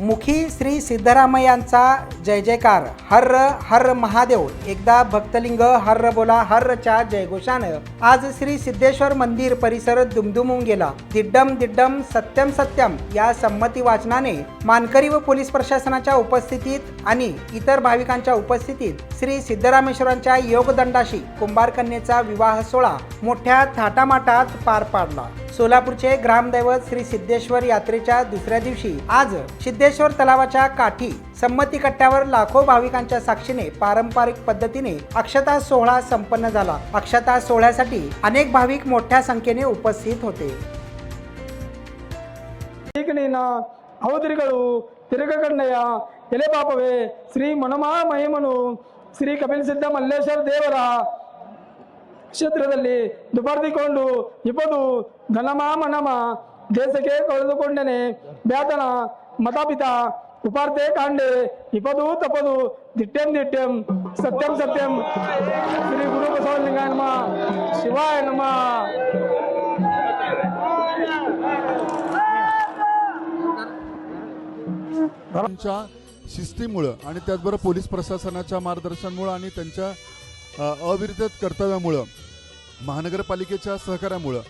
मुखी श्री सिद्धरामय्यांचा जय जयकार. हर हर महादेव. एकदा भक्तलिंग हर्र बोला हर्रच्या जयघोषानं आज श्री सिद्धेश्वर मंदिर परिसर दुमदुमून गेला. दिड्डम दिड्डम सत्यम सत्यम या संमती वाचनाने मानकरी व पोलीस प्रशासनाच्या उपस्थितीत आणि इतर भाविकांच्या उपस्थितीत श्री सिद्धरामेश्वरांच्या योगदंडाशी कुंभारकन्येचा विवाह सोहळा मोठ्या थाटामाटात पार पाडला. सोलापूरचे ग्रामदैवत श्री सिद्धेश्वर यात्रेच्या दुसऱ्या दिवशी आज सिद्धेश्वर तलावाच्या काठी संमती कट्ट्यावर लाखो भाविकांच्या साक्षीने पारंपरिक पद्धतीने अक्षता सोहळा संपन्न झाला अक्षता सोहळ्यासाठी अनेक भाविक मोठ्या संख्येने उपस्थित होते ಈಗಿನ ಅವಧರಿಗಳು ತಿರುಗಕಣ್ಣಯ್ಯ ಎಲೆ ಪಾಪವೇ ಶ್ರೀ ಮನಮಾ ಮಹಿಮನು ಶ್ರೀ ಕಪಿಲ ಸಿದ್ಧ ಮಲ್ಲೇಶ್ವರ ದೇವರ ಕ್ಷೇತ್ರದಲ್ಲಿ ದುಬಾರ್ದಿಕೊಂಡು ಇಪ್ಪದು ಘನಮ ಮನಮ ದೇಶಕ್ಕೆ ಕಳೆದುಕೊಂಡನೆ ಬ್ಯಾತನ ಮತಾಪಿತ ಉಪಾರ್ತೆ ಕಾಂಡೆ ಇಪದು ತಪದು ದಿಟ್ಟೆಂ ದಿಟ್ಟೆಂ ಸತ್ಯಂ ಸತ್ಯಂ ಶ್ರೀ ಗುರು ಬಸವಲಿಂಗಾಯ ನಮ ಶಿವಾಯ ನಮ त्यांच्या शिस्तीमुळं आणि त्याचबरोबर पोलीस प्रशासनाच्या मार्गदर्शनामुळं आणि त्यांच्या अ, अविरत कर्तव्यामुळं महानगरपालिकेच्या सहकार्यामुळं.